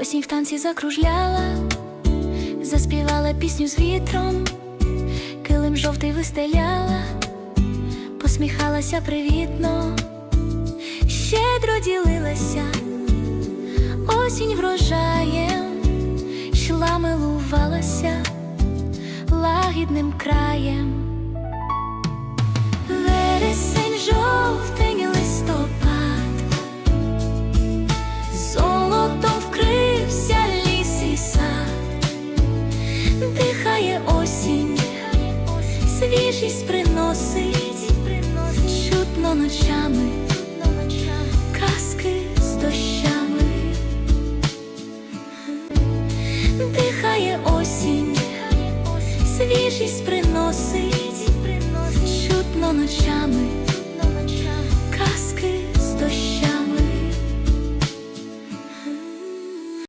Осінь в танці закружляла, заспівала пісню з вітром, килим жовтий вистеляла, посміхалася привітно, щедро ділилася, осінь врожаєм, йшла милувалася лагідним краєм. Дихає осінь, свіжість приносить, чутно ночами, казки з дощами, дихає осінь, свіжість приносить, чутно ночами.